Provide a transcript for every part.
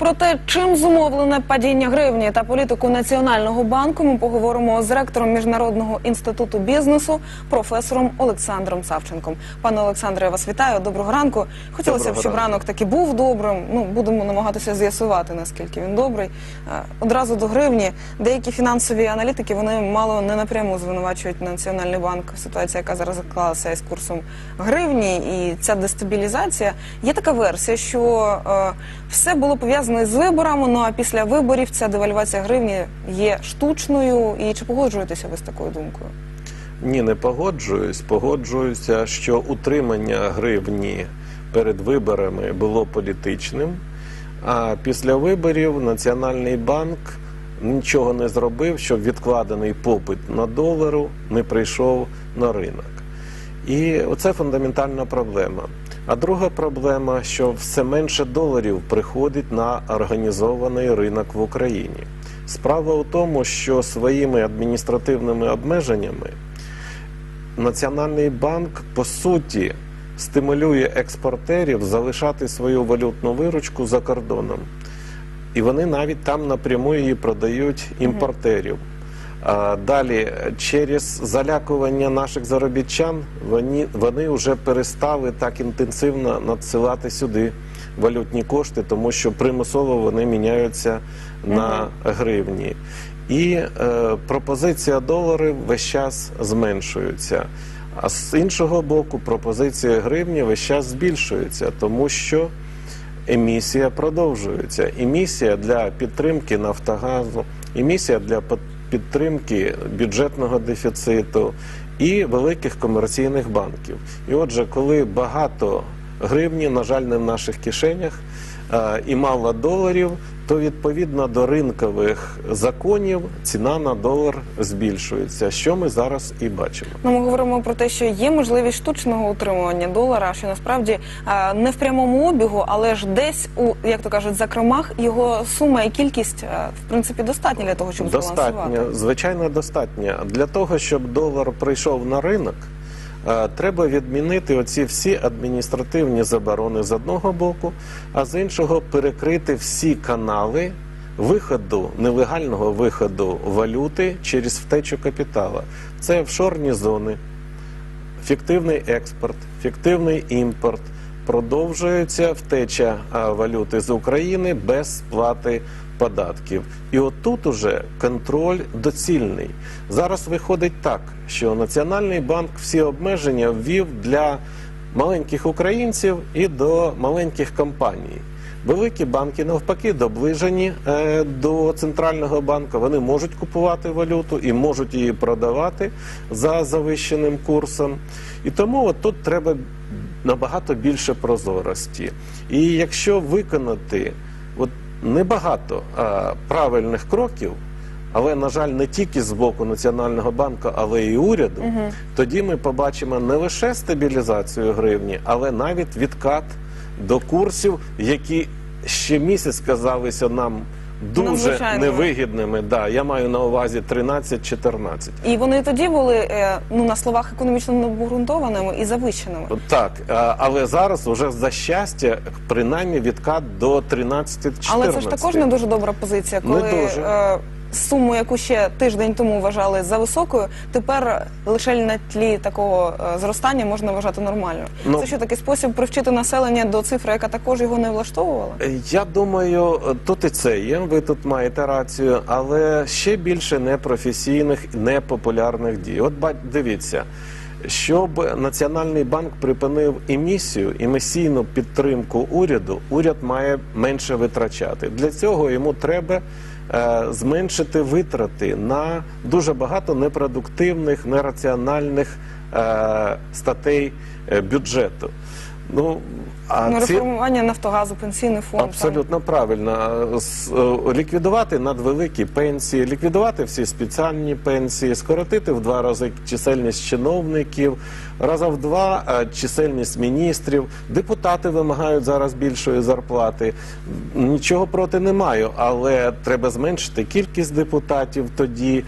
Про те, чим зумовлене падіння гривні та політику Національного банку, ми поговоримо з ректором Міжнародного інституту бізнесу, професором Олександром Савченком. Пане Олександре, я вас вітаю. Доброго ранку. Хотілося б, щоб ранок таки був добрим. Ну будемо намагатися з'ясувати, наскільки він добрий. Е, Одразу до гривні. Деякі фінансові аналітики вони мало не напряму звинувачують Національний банк в ситуації, яка зараз заклалася із курсом гривні, і ця дестабілізація. Є така версія, що е, все було пов'язано з виборами. Ну а після виборів ця девальвація гривні є штучною. І чи погоджуєтеся ви з такою думкою? Ні, не погоджуюсь. Погоджуюся, що утримання гривні перед виборами було політичним. А після виборів Національний банк нічого не зробив, щоб відкладений попит на долару не прийшов на ринок. І оце фундаментальна проблема. А друга проблема, що все менше доларів приходить на організований ринок в Україні. Справа у тому, що своїми адміністративними обмеженнями Національний банк по суті стимулює експортерів залишати свою валютну виручку за кордоном. І вони навіть там напряму її продають імпортерів. Далі, через залякування наших заробітчан, вони, вони вже перестали так інтенсивно надсилати сюди валютні кошти, тому що примусово вони міняються на гривні. І е, пропозиція доларів весь час зменшується. А з іншого боку, пропозиція гривні весь час збільшується, тому що емісія продовжується. Емісія для підтримки Нафтогазу, емісія для під- підтримки бюджетного дефіциту і великих комерційних банків. І отже, коли багато гривні, на жаль, не в наших кишенях, і мало доларів, то відповідно до ринкових законів ціна на долар збільшується, що ми зараз і бачимо. Ну, ми говоримо про те, що є можливість штучного утримування долара, що насправді е, не в прямому обігу, але ж десь у як то кажуть, закромах його сума і кількість е, в принципі достатня для того, щоб збалансувати. Достатньо, звичайно, достатньо. Для того, щоб долар прийшов на ринок, треба відмінити оці всі адміністративні заборони з одного боку, а з іншого перекрити всі канали виходу, нелегального виходу валюти через втечу капітала. Це офшорні зони, фіктивний експорт, фіктивний імпорт. Продовжується втеча валюти з України без сплати податків. І отут уже контроль доцільний. Зараз виходить так, що Національний банк всі обмеження ввів для маленьких українців і до маленьких компаній. Великі банки навпаки доближені е, до центрального банку. Вони можуть купувати валюту і можуть її продавати за завищеним курсом. І тому от тут треба набагато більше прозорості. І якщо виконати от небагато а, правильних кроків, але, на жаль, не тільки з боку Національного банку, але й уряду, тоді ми побачимо не лише стабілізацію гривні, але навіть відкат до курсів, які ще місяць казалися нам дуже Надзвичайно. невигідними. Да, я маю на увазі 13-14. І вони тоді були е, ну на словах економічно необґрунтованими і завищеними. Так, а, але зараз вже за щастя, принаймні відкат до 13-14. Але це ж також не дуже добра позиція, коли Не дуже. Е, суму, яку ще тиждень тому вважали за високою, тепер лише на тлі такого е, зростання можна вважати нормально. Ну, це що такий спосіб привчити населення до цифри, яка також його не влаштовувала? Я думаю, тут і це є. Ви тут маєте рацію, але ще більше непрофесійних, непопулярних дій. От ба- дивіться, щоб Національний банк припинив емісію, емісійну підтримку уряду, уряд має менше витрачати. Для цього йому треба. Е, Зменшити витрати на дуже багато непродуктивних, нераціональних е, статей е, бюджету. Ну а ну, ці... реформування Нафтогазу, пенсійний фонд. там. Абсолютно правильно. С- е, Ліквідувати надвеликі пенсії, ліквідувати всі спеціальні пенсії, скоротити в два рази чисельність чиновників, раза в два е, чисельність міністрів. Депутати вимагають зараз більшої зарплати. Нічого проти не маю, але треба зменшити кількість депутатів тоді.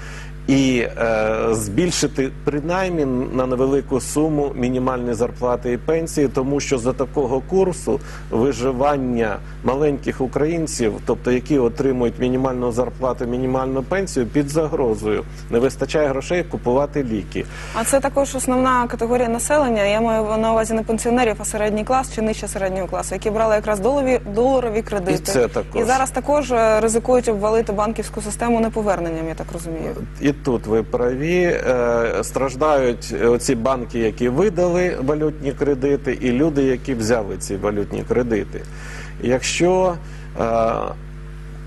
І е, збільшити принаймні на невелику суму мінімальні зарплати і пенсії, тому що за такого курсу виживання маленьких українців, тобто які отримують мінімальну зарплату, мінімальну пенсію, під загрозою. Не вистачає грошей купувати ліки. А це також основна категорія населення. Я маю на увазі не пенсіонерів, а середній клас чи нижче середнього класу, які брали якраз доларові, доларові кредити. І це також. І зараз також е, ризикують обвалити банківську систему неповерненням, я так розумію. І тут ви праві е, страждають оці банки, які видали валютні кредити, і люди, які взяли ці валютні кредити. Якщо е,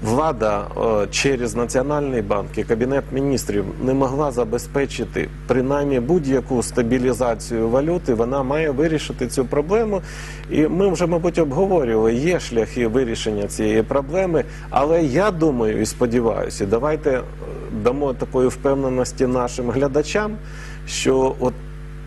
влада через Національний банк і Кабінет міністрів не могла забезпечити принаймні будь-яку стабілізацію валюти, вона має вирішити цю проблему. І ми вже, мабуть, обговорювали, є шляхи вирішення цієї проблеми. Але я думаю і сподіваюся, давайте дамо такої впевненості нашим глядачам, що от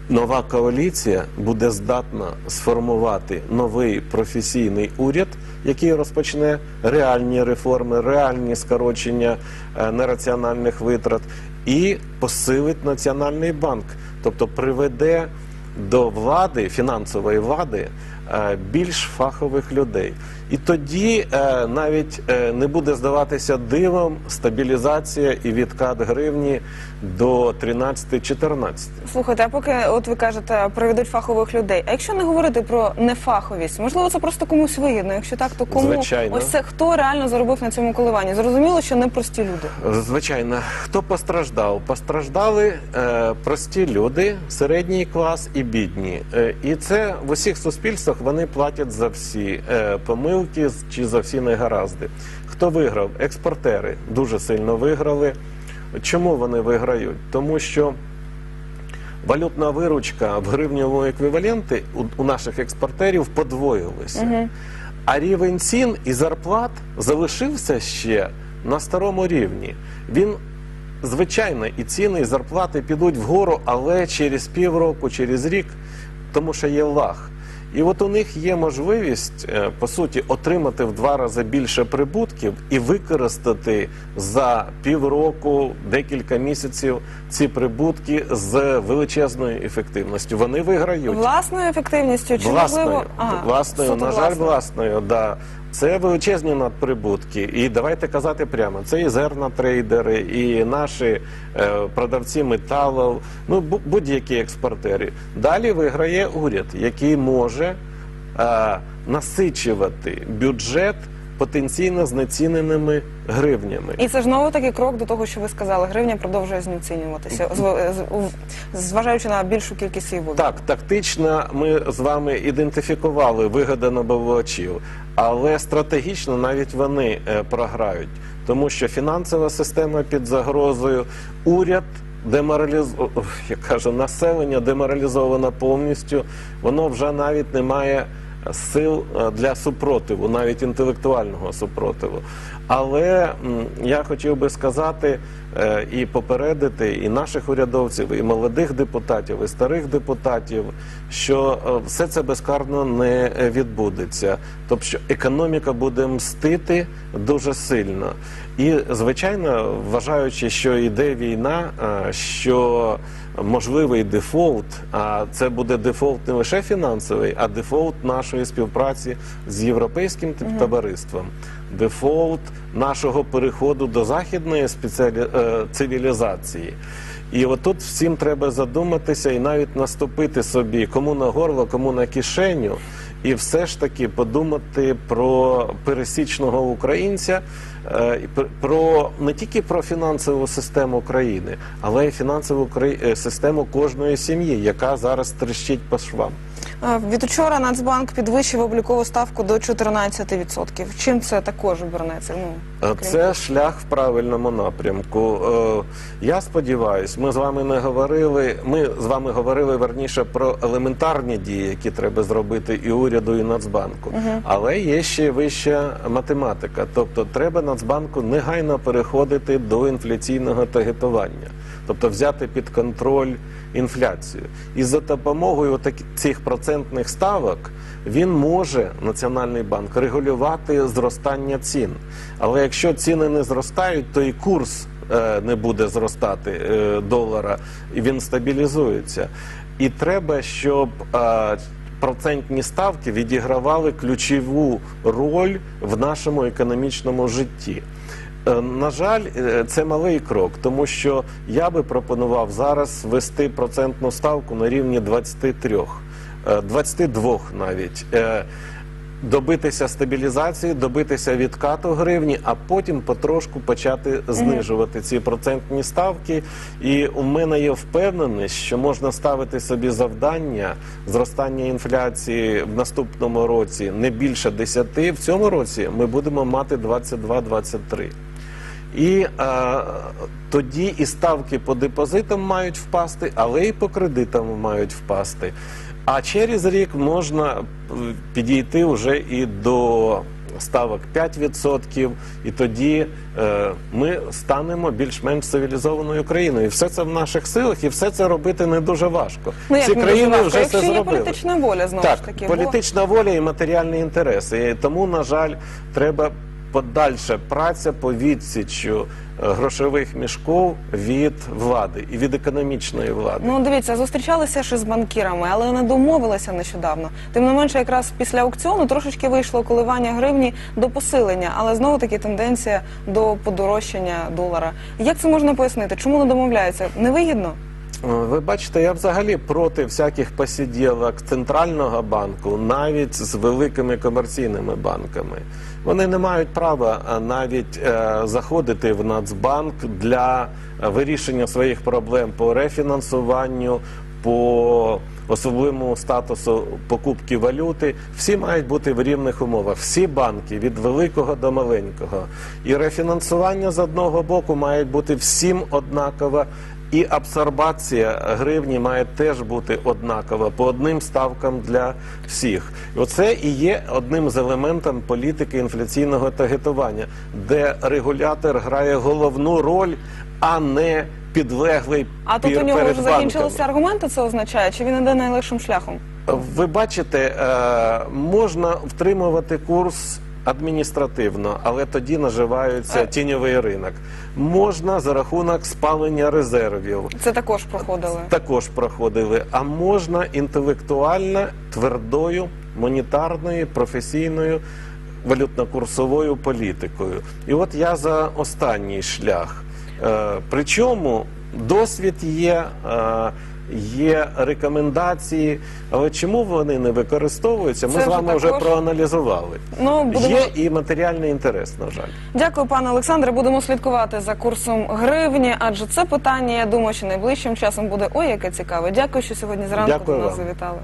нова коаліція буде здатна сформувати новий професійний уряд, який розпочне реальні реформи, реальні скорочення е, нераціональних витрат і посилить національний банк, тобто приведе до влади, фінансової влади, е, більш фахових людей. І тоді е, навіть е, не буде здаватися дивом стабілізація і відкат гривні до 13-14. Слухайте, а поки от ви кажете, приведуть фахових людей. А якщо не говорити про нефаховість, можливо, це просто комусь вигідно. Якщо так, то кому Звичайно. ось це хто реально заробив на цьому коливанні? Зрозуміло, що не прості люди. Звичайно, хто постраждав? Постраждали е, прості люди, середній клас і бідні. Е, і це в усіх суспільствах вони платять за всі е, помилки чи за всі негаразди. Хто виграв? Експортери дуже сильно виграли. Чому вони виграють? Тому що валютна виручка в гривневому еквіваленті у, наших експортерів подвоїлася. А рівень цін і зарплат залишився ще на старому рівні. Він звичайно, і ціни, і зарплати підуть вгору, але через півроку, через рік, тому що є лаг. І от у них є можливість е, по суті отримати в два рази більше прибутків і використати за півроку, декілька місяців ці прибутки з величезною ефективністю. Вони виграють Власною ефективністю чи власною, можливо Ага, власною, на жаль, власною. власною, да. Це величезні надприбутки. І давайте казати прямо, це і зернотрейдери, і наші е, продавці металів, ну бу- будь-які експортери. Далі виграє уряд, який може е, насичувати бюджет потенційно знеціненими гривнями. І це ж знову таки крок до того, що ви сказали. Гривня продовжує знецінюватися, зв- зважаючи на більшу кількість її виборів. Так, тактично ми з вами ідентифікували вигоди набувачів, але стратегічно навіть вони е, програють, тому що фінансова система під загрозою, уряд. Демораліз... о, як каже, населення деморалізовано повністю, воно вже навіть не має сил е, для супротиву, навіть інтелектуального супротиву. Але я хотів би сказати е, і попередити і наших урядовців, і молодих депутатів, і старих депутатів, що е, все це безкарно не відбудеться. Тобто, що економіка буде мстити дуже сильно. І, звичайно, вважаючи, що йде війна, що можливий дефолт, а це буде дефолт не лише фінансовий, а дефолт нашої співпраці з європейським табариством, дефолт нашого переходу до західної спеціалі... е, цивілізації. І отут всім треба задуматися і навіть наступити собі кому на горло, кому на кишеню, і все ж таки подумати про пересічного українця, е, пр- про не тільки про фінансову систему країни, але й фінансову е, систему кожної сім'ї, яка зараз тріщить по швам. Е, Від учора Нацбанк підвищив облікову ставку до 14%. Чим це також обернеться? Ну, Е, Це шлях в правильному напрямку. Е, Я сподіваюся, ми з вами не говорили. Ми з вами говорили верніше про елементарні дії, які треба зробити і уряду, і Нацбанку. Але є ще вища математика. Тобто, треба Нацбанку негайно переходити до інфляційного таргетування, тобто взяти під контроль інфляцію. І за допомогою цих процентних ставок він може Національний банк регулювати зростання цін. Але якщо ціни не зростають, то і курс е, не буде зростати е, долара, і він стабілізується. І треба, щоб е, процентні ставки відігравали ключову роль в нашому економічному житті. Е, На жаль, е, це малий крок, тому що я би пропонував зараз ввести процентну ставку на рівні 23, е, 22 навіть. Е, Добитися стабілізації, добитися відкату гривні, а потім потрошку почати знижувати ці процентні ставки. І у мене є впевненість, що можна ставити собі завдання зростання інфляції в наступному році не більше 10, в цьому році ми будемо мати 22-23. І е, тоді і ставки по депозитам мають впасти, але і по кредитам мають впасти. А через рік можна е, підійти вже і до ставок 5%, і тоді е, ми станемо більш-менш цивілізованою країною. І все це в наших силах, і все це робити не дуже важко. Ну, як Ці не країни дуже важко? вже Якщо це є зробили. політична воля, знову так, ж таки, політична воля і матеріальні інтереси. І тому, на жаль, треба подальша праця по відсічу е, грошових мішків від влади і від економічної влади. Ну дивіться, зустрічалися ж із банкірами, але не домовилися нещодавно. Тим не менше, якраз після аукціону трошечки вийшло коливання гривні до посилення, але знову таки тенденція до подорожчання долара. Як це можна пояснити? Чому не домовляються? Невигідно? Ви бачите, я взагалі проти всяких посіділок центрального банку, навіть з великими комерційними банками. Вони не мають права навіть е, заходити в Нацбанк для е, вирішення своїх проблем по рефінансуванню, по особливому статусу покупки валюти. Всі мають бути в рівних умовах. Всі банки від великого до маленького. І рефінансування з одного боку має бути всім однаково. І абсорбація гривні має теж бути однакова по одним ставкам для всіх. Оце і є одним з елементів політики інфляційного таргетування, де регулятор грає головну роль, а не підлеглий А тут у нього перед вже банками. закінчилися аргументи. Це означає, чи він іде найлегшим шляхом? Ви бачите, е, можна втримувати курс адміністративно, але тоді наживаються Е. тіньовий ринок. Можна за рахунок спалення резервів. Це також проходили. Також проходили, а можна інтелектуально твердою монетарною професійною валютно-курсовою політикою. І от я за останній шлях. Е, причому досвід є. Є рекомендації, але чому вони не використовуються? Ми Це з вже вами вже також- проаналізували. Ну будемо Є і матеріальний інтерес, на жаль. Дякую, пане Олександре. Будемо слідкувати за курсом гривні, адже це питання, я думаю, що найближчим часом буде ой, яке цікаве. Дякую, що сьогодні зранку Дякую до нас вам. завітали.